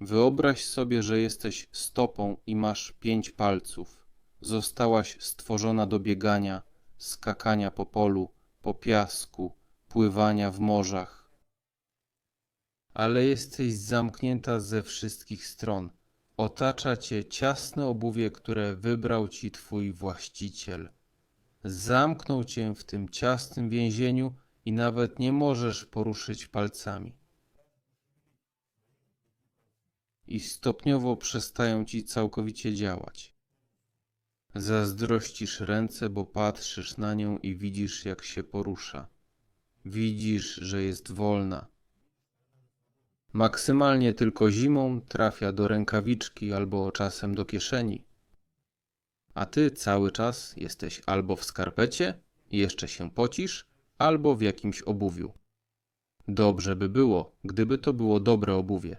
Wyobraź sobie, że jesteś stopą i masz pięć palców. Zostałaś stworzona do biegania, skakania po polu, po piasku, pływania w morzach. Ale jesteś zamknięta ze wszystkich stron. Otacza cię ciasne obuwie, które wybrał ci twój właściciel. Zamknął cię w tym ciasnym więzieniu i nawet nie możesz poruszyć palcami. I stopniowo przestają ci całkowicie działać. Zazdrościsz ręce, bo patrzysz na nią i widzisz, jak się porusza. Widzisz, że jest wolna. Maksymalnie tylko zimą trafia do rękawiczki albo czasem do kieszeni. A ty cały czas jesteś albo w skarpecie jeszcze się pocisz, albo w jakimś obuwiu. Dobrze by było, gdyby to było dobre obuwie,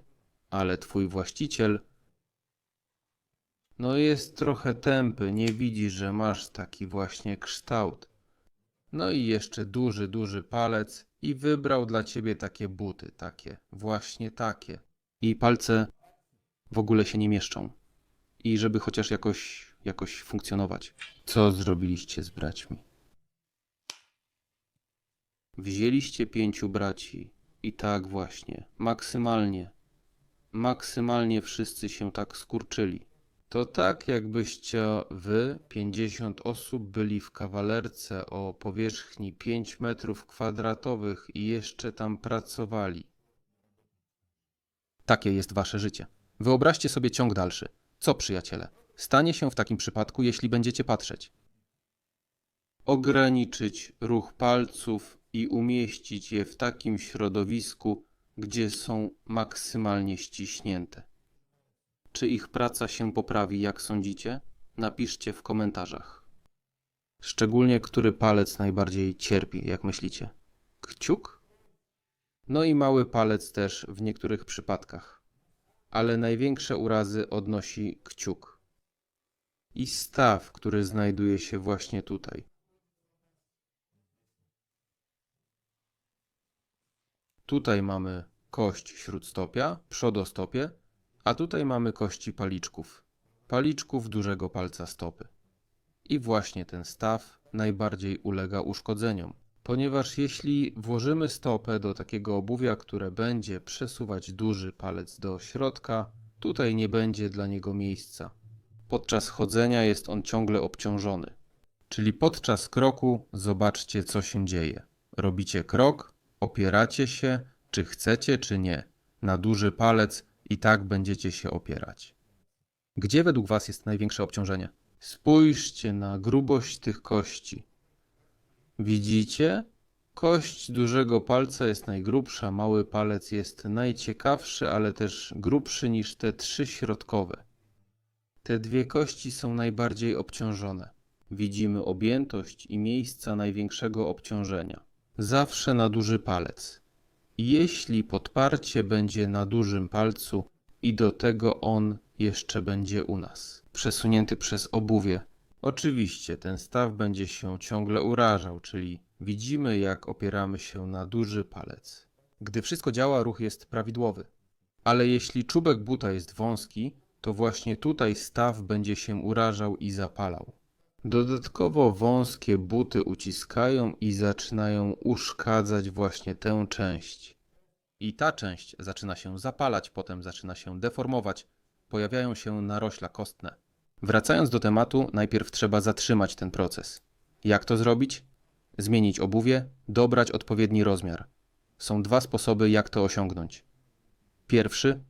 ale twój właściciel no jest trochę tępy, nie widzi, że masz taki właśnie kształt. No i jeszcze duży, duży palec i wybrał dla ciebie takie buty, takie, właśnie takie. I palce w ogóle się nie mieszczą. I żeby chociaż jakoś, jakoś funkcjonować. Co zrobiliście z braćmi? Wzięliście pięciu braci i tak właśnie, maksymalnie, maksymalnie wszyscy się tak skurczyli. To tak, jakbyście wy, 50 osób, byli w kawalerce o powierzchni 5 metrów kwadratowych i jeszcze tam pracowali. Takie jest wasze życie. Wyobraźcie sobie ciąg dalszy. Co, przyjaciele, stanie się w takim przypadku, jeśli będziecie patrzeć? Ograniczyć ruch palców i umieścić je w takim środowisku, gdzie są maksymalnie ściśnięte. Czy ich praca się poprawi, jak sądzicie? Napiszcie w komentarzach. Szczególnie który palec najbardziej cierpi, jak myślicie? Kciuk? No i mały palec też w niektórych przypadkach. Ale największe urazy odnosi kciuk. I staw, który znajduje się właśnie tutaj. Tutaj mamy kość śródstopia, przodostopie, a tutaj mamy kości paliczków, paliczków dużego palca stopy. I właśnie ten staw najbardziej ulega uszkodzeniom, ponieważ jeśli włożymy stopę do takiego obuwia, które będzie przesuwać duży palec do środka, tutaj nie będzie dla niego miejsca. Podczas chodzenia jest on ciągle obciążony. Czyli podczas kroku zobaczcie, co się dzieje. Robicie krok, opieracie się, czy chcecie, czy nie, na duży palec i tak będziecie się opierać. Gdzie według Was jest największe obciążenie? Spójrzcie na grubość tych kości. Widzicie? Kość dużego palca jest najgrubsza, mały palec jest najciekawszy, ale też grubszy niż te trzy środkowe. Te dwie kości są najbardziej obciążone. Widzimy objętość i miejsca największego obciążenia. Zawsze na duży palec. Jeśli podparcie będzie na dużym palcu i do tego on jeszcze będzie u nas, przesunięty przez obuwie. Oczywiście ten staw będzie się ciągle urażał, czyli widzimy jak opieramy się na duży palec. Gdy wszystko działa, ruch jest prawidłowy. Ale jeśli czubek buta jest wąski, to właśnie tutaj staw będzie się urażał i zapalał. Dodatkowo wąskie buty uciskają i zaczynają uszkadzać właśnie tę część. I ta część zaczyna się zapalać, potem zaczyna się deformować, pojawiają się narośla kostne. Wracając do tematu, najpierw trzeba zatrzymać ten proces. Jak to zrobić? Zmienić obuwie, dobrać odpowiedni rozmiar. Są dwa sposoby, jak to osiągnąć. Pierwszy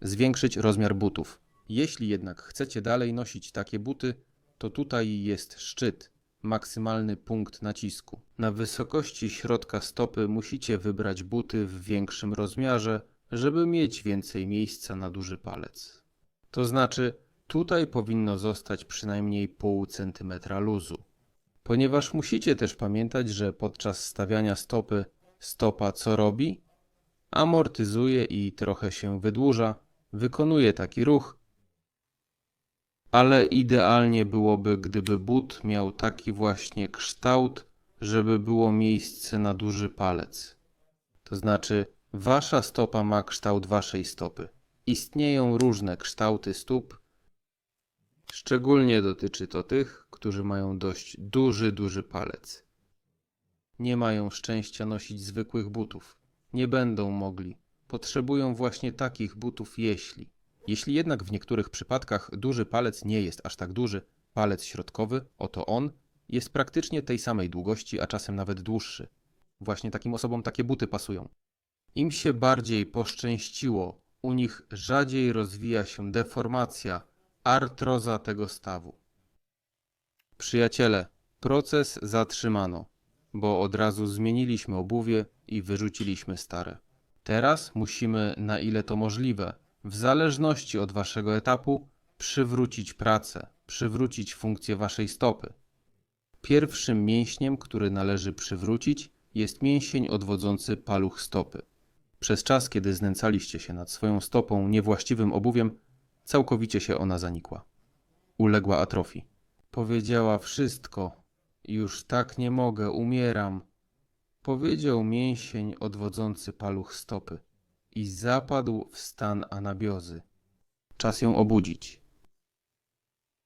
zwiększyć rozmiar butów. Jeśli jednak chcecie dalej nosić takie buty, to tutaj jest szczyt, maksymalny punkt nacisku. Na wysokości środka stopy musicie wybrać buty w większym rozmiarze, żeby mieć więcej miejsca na duży palec. To znaczy, tutaj powinno zostać przynajmniej pół centymetra luzu. Ponieważ musicie też pamiętać, że podczas stawiania stopy stopa co robi? Amortyzuje i trochę się wydłuża, wykonuje taki ruch, ale idealnie byłoby, gdyby but miał taki właśnie kształt, żeby było miejsce na duży palec. To znaczy, wasza stopa ma kształt waszej stopy. Istnieją różne kształty stóp. Szczególnie dotyczy to tych, którzy mają dość duży, duży palec. Nie mają szczęścia nosić zwykłych butów. Nie będą mogli. Potrzebują właśnie takich butów, jeśli. Jeśli jednak w niektórych przypadkach duży palec nie jest aż tak duży, palec środkowy, oto on, jest praktycznie tej samej długości, a czasem nawet dłuższy. Właśnie takim osobom takie buty pasują. Im się bardziej poszczęściło, u nich rzadziej rozwija się deformacja, artroza tego stawu. Przyjaciele, proces zatrzymano, bo od razu zmieniliśmy obuwie i wyrzuciliśmy stare. Teraz musimy, na ile to możliwe, w zależności od waszego etapu, przywrócić pracę, przywrócić funkcję waszej stopy. Pierwszym mięśniem, który należy przywrócić, jest mięsień odwodzący paluch stopy. Przez czas, kiedy znęcaliście się nad swoją stopą niewłaściwym obuwiem, całkowicie się ona zanikła. Uległa atrofii. Powiedziała wszystko. Już tak nie mogę, umieram. Powiedział mięsień odwodzący paluch stopy i zapadł w stan anabiozy. Czas ją obudzić.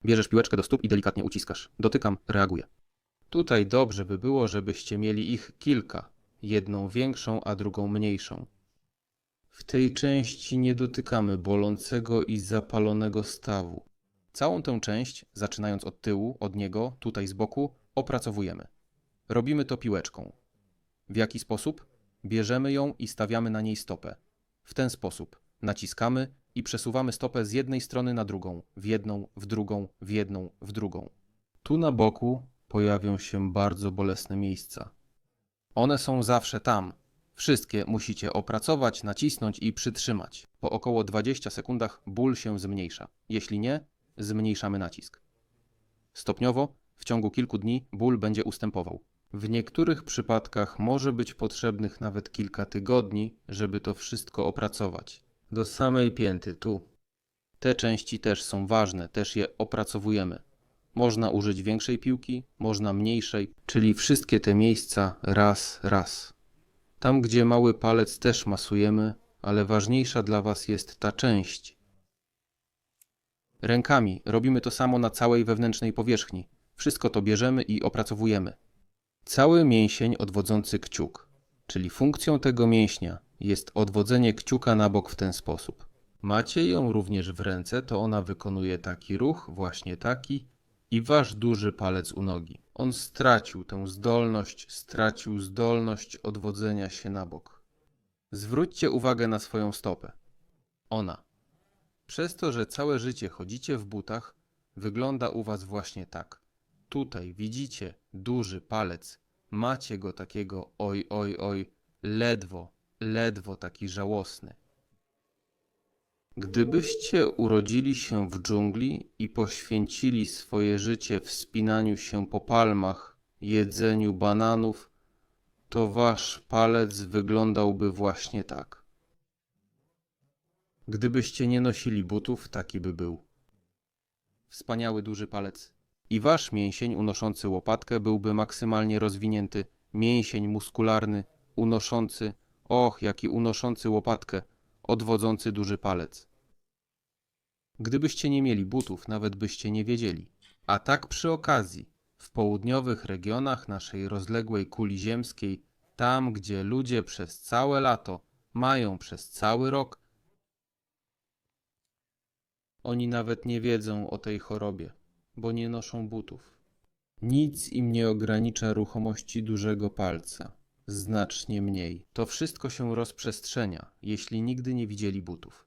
Bierzesz piłeczkę do stóp i delikatnie uciskasz. Dotykam, reaguje. Tutaj dobrze by było, żebyście mieli ich kilka. Jedną większą, a drugą mniejszą. W tej części nie dotykamy bolącego i zapalonego stawu. Całą tę część, zaczynając od tyłu, od niego, tutaj z boku, opracowujemy. Robimy to piłeczką. W jaki sposób? Bierzemy ją i stawiamy na niej stopę. W ten sposób naciskamy i przesuwamy stopę z jednej strony na drugą, w jedną, w drugą, w jedną, w drugą. Tu na boku pojawią się bardzo bolesne miejsca. One są zawsze tam. Wszystkie musicie opracować, nacisnąć i przytrzymać. Po około 20 sekundach ból się zmniejsza. Jeśli nie, zmniejszamy nacisk. Stopniowo, w ciągu kilku dni, ból będzie ustępował. W niektórych przypadkach może być potrzebnych nawet kilka tygodni, żeby to wszystko opracować. Do samej pięty tu. Te części też są ważne, też je opracowujemy. Można użyć większej piłki, można mniejszej, czyli wszystkie te miejsca raz, raz. Tam, gdzie mały palec też masujemy, ale ważniejsza dla Was jest ta część. Rękami robimy to samo na całej wewnętrznej powierzchni. Wszystko to bierzemy i opracowujemy. Cały mięsień odwodzący kciuk, czyli funkcją tego mięśnia jest odwodzenie kciuka na bok w ten sposób. Macie ją również w ręce, to ona wykonuje taki ruch, właśnie taki, i wasz duży palec u nogi. On stracił tę zdolność, stracił zdolność odwodzenia się na bok. Zwróćcie uwagę na swoją stopę. Ona. Przez to, że całe życie chodzicie w butach, wygląda u was właśnie tak. Tutaj widzicie duży palec. Macie go takiego oj, oj, oj, ledwo, ledwo taki żałosny. Gdybyście urodzili się w dżungli i poświęcili swoje życie wspinaniu się po palmach, jedzeniu bananów, to wasz palec wyglądałby właśnie tak. Gdybyście nie nosili butów, taki by był. Wspaniały duży palec. I wasz mięsień unoszący łopatkę byłby maksymalnie rozwinięty, mięsień muskularny, unoszący, och, jaki unoszący łopatkę, odwodzący duży palec. Gdybyście nie mieli butów, nawet byście nie wiedzieli. A tak przy okazji, w południowych regionach naszej rozległej kuli ziemskiej, tam gdzie ludzie przez całe lato mają przez cały rok, oni nawet nie wiedzą o tej chorobie, bo nie noszą butów. Nic im nie ogranicza ruchomości dużego palca. Znacznie mniej. To wszystko się rozprzestrzenia, jeśli nigdy nie widzieli butów.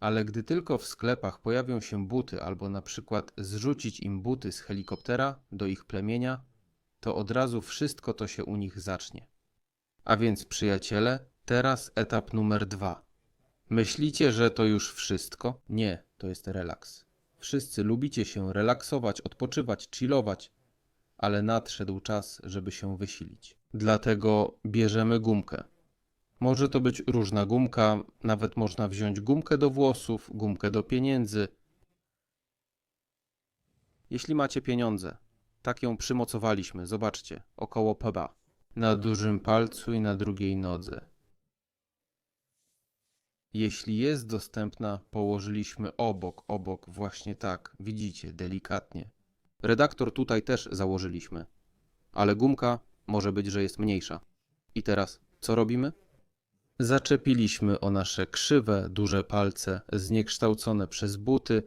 Ale gdy tylko w sklepach pojawią się buty, albo na przykład zrzucić im buty z helikoptera do ich plemienia, to od razu wszystko to się u nich zacznie. A więc, przyjaciele, teraz etap numer dwa. Myślicie, że to już wszystko? Nie, to jest relaks. Wszyscy lubicie się relaksować, odpoczywać, chillować, ale nadszedł czas, żeby się wysilić. Dlatego bierzemy gumkę. Może to być różna gumka, nawet można wziąć gumkę do włosów, gumkę do pieniędzy. Jeśli macie pieniądze, tak ją przymocowaliśmy, zobaczcie, około peba, na dużym palcu i na drugiej nodze. Jeśli jest dostępna, położyliśmy obok, obok, właśnie tak, widzicie, delikatnie. Redaktor tutaj też założyliśmy, ale gumka może być, że jest mniejsza. I teraz co robimy? Zaczepiliśmy o nasze krzywe, duże palce, zniekształcone przez buty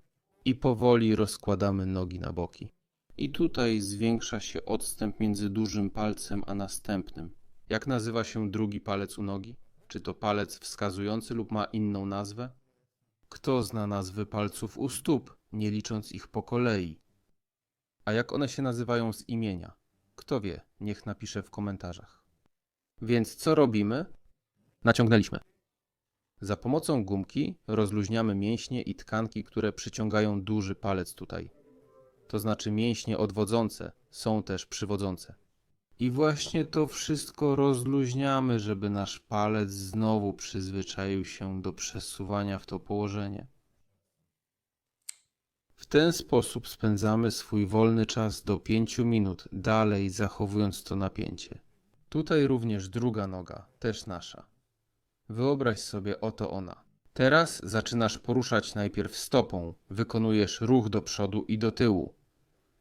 i powoli rozkładamy nogi na boki. I tutaj zwiększa się odstęp między dużym palcem a następnym. Jak nazywa się drugi palec u nogi? Czy to palec wskazujący lub ma inną nazwę? Kto zna nazwy palców u stóp, nie licząc ich po kolei? A jak one się nazywają z imienia? Kto wie, niech napisze w komentarzach. Więc co robimy? Naciągnęliśmy. Za pomocą gumki rozluźniamy mięśnie i tkanki, które przyciągają duży palec tutaj. To znaczy mięśnie odwodzące są też przywodzące. I właśnie to wszystko rozluźniamy, żeby nasz palec znowu przyzwyczaił się do przesuwania w to położenie. W ten sposób spędzamy swój wolny czas do 5 minut, dalej zachowując to napięcie. Tutaj również druga noga, też nasza. Wyobraź sobie oto ona. Teraz zaczynasz poruszać najpierw stopą, wykonujesz ruch do przodu i do tyłu,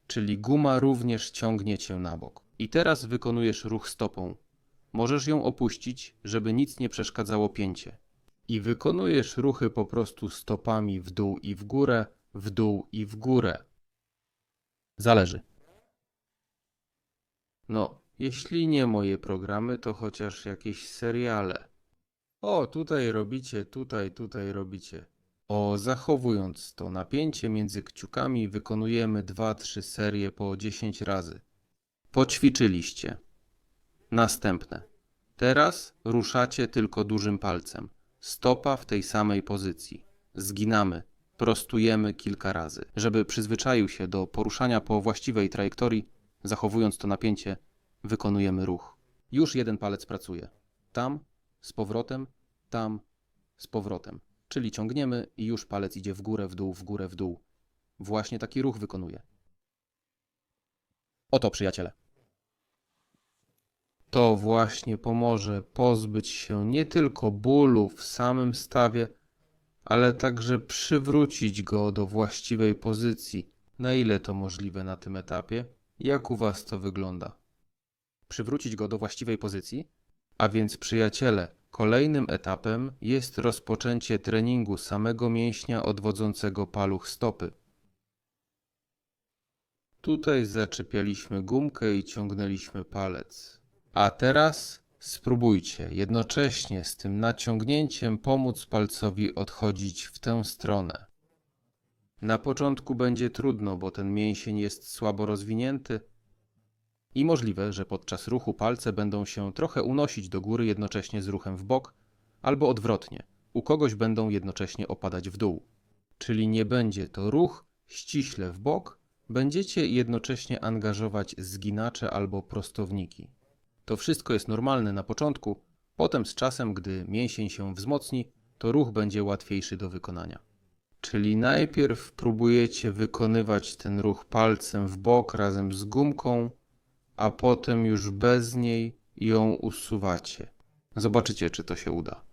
czyli guma również ciągnie cię na bok. I teraz wykonujesz ruch stopą. Możesz ją opuścić, żeby nic nie przeszkadzało pięcie. I wykonujesz ruchy po prostu stopami w dół i w górę, w dół i w górę. Zależy. No, jeśli nie moje programy, to chociaż jakieś seriale. O, tutaj robicie, tutaj, tutaj robicie. O, zachowując to napięcie między kciukami, wykonujemy 2-3 serie po 10 razy. Poćwiczyliście. Następne. Teraz ruszacie tylko dużym palcem. Stopa w tej samej pozycji. Zginamy. Prostujemy kilka razy. Żeby przyzwyczaił się do poruszania po właściwej trajektorii, zachowując to napięcie, wykonujemy ruch. Już jeden palec pracuje. Tam, z powrotem, tam, z powrotem. Czyli ciągniemy i już palec idzie w górę, w dół, w górę, w dół. Właśnie taki ruch wykonuje. Oto, przyjaciele. To właśnie pomoże pozbyć się nie tylko bólu w samym stawie, ale także przywrócić go do właściwej pozycji. Na ile to możliwe na tym etapie? Jak u Was to wygląda? Przywrócić go do właściwej pozycji? A więc, przyjaciele, kolejnym etapem jest rozpoczęcie treningu samego mięśnia odwodzącego paluch stopy. Tutaj zaczepialiśmy gumkę i ciągnęliśmy palec. A teraz spróbujcie jednocześnie z tym naciągnięciem pomóc palcowi odchodzić w tę stronę. Na początku będzie trudno, bo ten mięsień jest słabo rozwinięty i możliwe, że podczas ruchu palce będą się trochę unosić do góry jednocześnie z ruchem w bok, albo odwrotnie, u kogoś będą jednocześnie opadać w dół. Czyli nie będzie to ruch ściśle w bok, będziecie jednocześnie angażować zginacze albo prostowniki. To wszystko jest normalne na początku, potem z czasem, gdy mięsień się wzmocni, to ruch będzie łatwiejszy do wykonania. Czyli najpierw próbujecie wykonywać ten ruch palcem w bok razem z gumką, a potem już bez niej ją usuwacie. Zobaczycie, czy to się uda.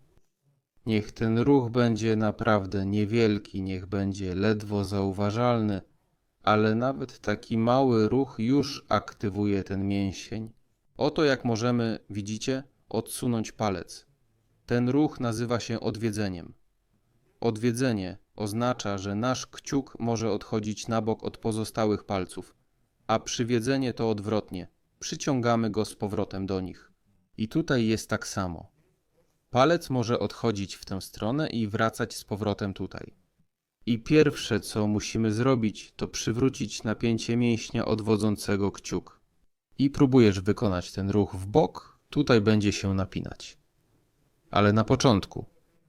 Niech ten ruch będzie naprawdę niewielki, niech będzie ledwo zauważalny, ale nawet taki mały ruch już aktywuje ten mięsień. Oto jak możemy, widzicie, odsunąć palec. Ten ruch nazywa się odwiedzeniem. Odwiedzenie oznacza, że nasz kciuk może odchodzić na bok od pozostałych palców, a przywiedzenie to odwrotnie. Przyciągamy go z powrotem do nich. I tutaj jest tak samo. Palec może odchodzić w tę stronę i wracać z powrotem tutaj. I pierwsze, co musimy zrobić, to przywrócić napięcie mięśnia odwodzącego kciuk. I próbujesz wykonać ten ruch w bok, tutaj będzie się napinać. Ale na początku,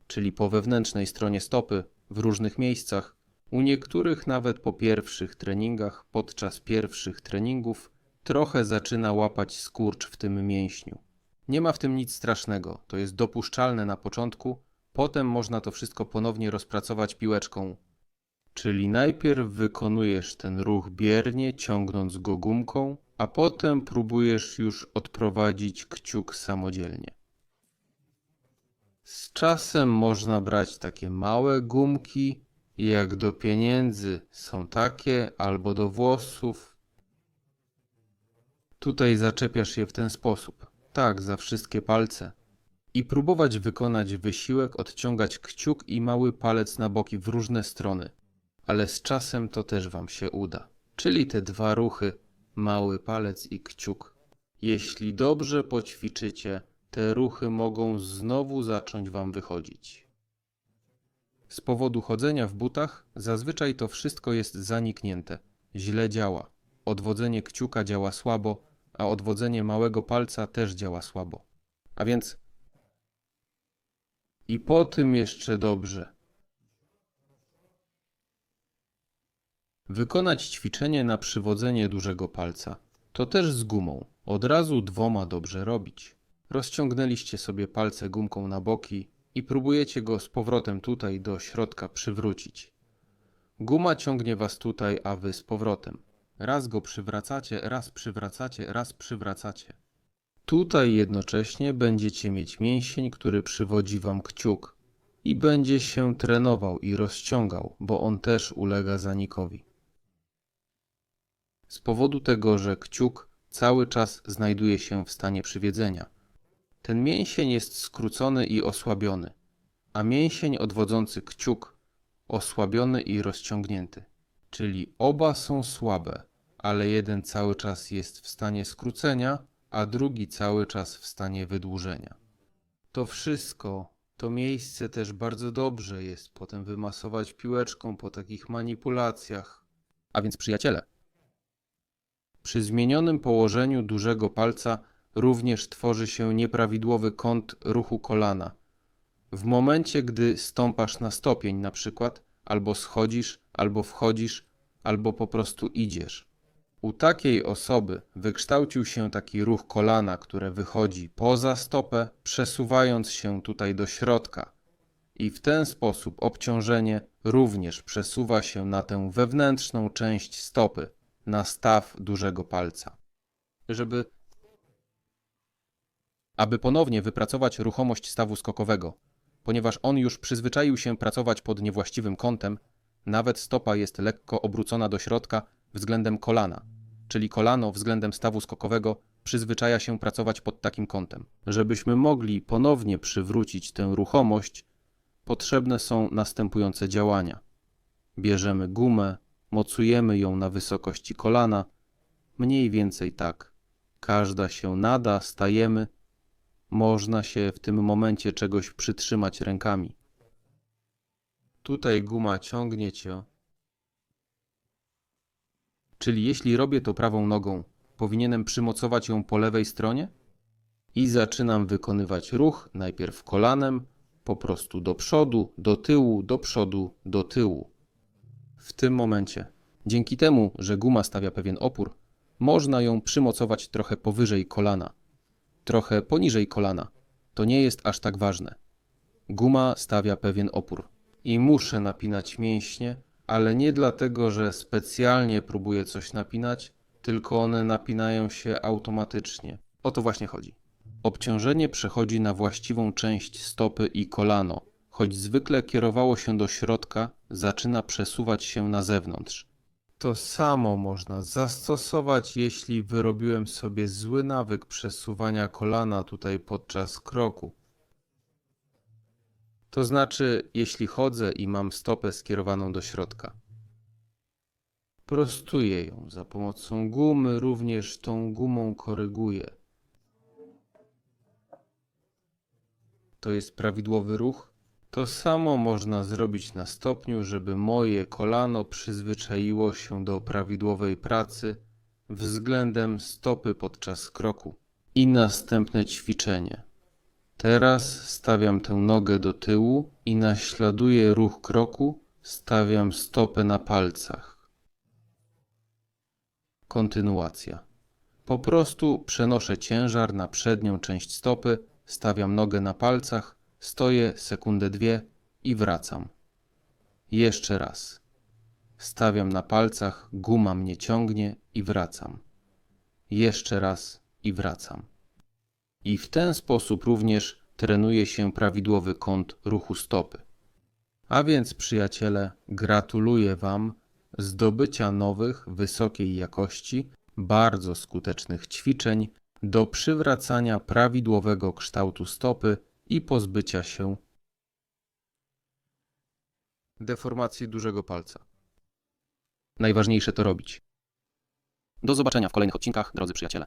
czyli po wewnętrznej stronie stopy, w różnych miejscach, u niektórych nawet po pierwszych treningach, podczas pierwszych treningów, trochę zaczyna łapać skurcz w tym mięśniu. Nie ma w tym nic strasznego, to jest dopuszczalne na początku, potem można to wszystko ponownie rozpracować piłeczką. Czyli najpierw wykonujesz ten ruch biernie, ciągnąc go gumką, a potem próbujesz już odprowadzić kciuk samodzielnie. Z czasem można brać takie małe gumki, jak do pieniędzy są takie, albo do włosów. Tutaj zaczepiasz je w ten sposób, tak, za wszystkie palce. I próbować wykonać wysiłek, odciągać kciuk i mały palec na boki w różne strony. Ale z czasem to też wam się uda. Czyli te dwa ruchy, mały palec i kciuk. Jeśli dobrze poćwiczycie, te ruchy mogą znowu zacząć wam wychodzić. Z powodu chodzenia w butach zazwyczaj to wszystko jest zaniknięte. Źle działa. Odwodzenie kciuka działa słabo, a odwodzenie małego palca też działa słabo. A więc i po tym jeszcze dobrze. Wykonać ćwiczenie na przywodzenie dużego palca. To też z gumą. Od razu dwoma dobrze robić. Rozciągnęliście sobie palce gumką na boki i próbujecie go z powrotem tutaj do środka przywrócić. Guma ciągnie was tutaj, a wy z powrotem. Raz go przywracacie, raz przywracacie, raz przywracacie. Tutaj jednocześnie będziecie mieć mięsień, który przywodzi wam kciuk i będzie się trenował i rozciągał, bo on też ulega zanikowi. Z powodu tego, że kciuk cały czas znajduje się w stanie przywiedzenia, ten mięsień jest skrócony i osłabiony, a mięsień odwodzący kciuk osłabiony i rozciągnięty. Czyli oba są słabe, ale jeden cały czas jest w stanie skrócenia, a drugi cały czas w stanie wydłużenia. To wszystko, to miejsce też bardzo dobrze jest potem wymasować piłeczką po takich manipulacjach. A więc przyjaciele, przy zmienionym położeniu dużego palca również tworzy się nieprawidłowy kąt ruchu kolana. W momencie, gdy stąpasz na stopień na przykład, albo schodzisz, albo wchodzisz, albo po prostu idziesz. U takiej osoby wykształcił się taki ruch kolana, które wychodzi poza stopę, przesuwając się tutaj do środka. I w ten sposób obciążenie również przesuwa się na tę wewnętrzną część stopy, na staw dużego palca. Żeby aby ponownie wypracować ruchomość stawu skokowego, ponieważ on już przyzwyczaił się pracować pod niewłaściwym kątem, nawet stopa jest lekko obrócona do środka względem kolana, czyli kolano względem stawu skokowego przyzwyczaja się pracować pod takim kątem. Żebyśmy mogli ponownie przywrócić tę ruchomość, potrzebne są następujące działania. Bierzemy gumę, mocujemy ją na wysokości kolana, mniej więcej tak. Każda się nada, stajemy. Można się w tym momencie czegoś przytrzymać rękami. Tutaj guma ciągnie cię. Czyli jeśli robię to prawą nogą, powinienem przymocować ją po lewej stronie? I zaczynam wykonywać ruch najpierw kolanem, po prostu do przodu, do tyłu, do przodu, do tyłu. W tym momencie, dzięki temu, że guma stawia pewien opór, można ją przymocować trochę powyżej kolana, trochę poniżej kolana. To nie jest aż tak ważne. Guma stawia pewien opór i muszę napinać mięśnie, ale nie dlatego, że specjalnie próbuję coś napinać, tylko one napinają się automatycznie. O to właśnie chodzi. Obciążenie przechodzi na właściwą część stopy i kolano, choć zwykle kierowało się do środka, zaczyna przesuwać się na zewnątrz. To samo można zastosować, jeśli wyrobiłem sobie zły nawyk przesuwania kolana tutaj podczas kroku. To znaczy, jeśli chodzę i mam stopę skierowaną do środka. Prostuję ją za pomocą gumy, również tą gumą koryguję. To jest prawidłowy ruch? To samo można zrobić na stopniu, żeby moje kolano przyzwyczaiło się do prawidłowej pracy względem stopy podczas kroku. I następne ćwiczenie. Teraz stawiam tę nogę do tyłu i naśladuję ruch kroku, stawiam stopę na palcach. Kontynuacja. Po prostu przenoszę ciężar na przednią część stopy, stawiam nogę na palcach, stoję sekundę dwie i wracam. Jeszcze raz. Stawiam na palcach, guma mnie ciągnie i wracam. Jeszcze raz i wracam. I w ten sposób również trenuje się prawidłowy kąt ruchu stopy. A więc, przyjaciele, gratuluję Wam zdobycia nowych, wysokiej jakości, bardzo skutecznych ćwiczeń do przywracania prawidłowego kształtu stopy i pozbycia się deformacji dużego palca. Najważniejsze to robić. Do zobaczenia w kolejnych odcinkach, drodzy przyjaciele.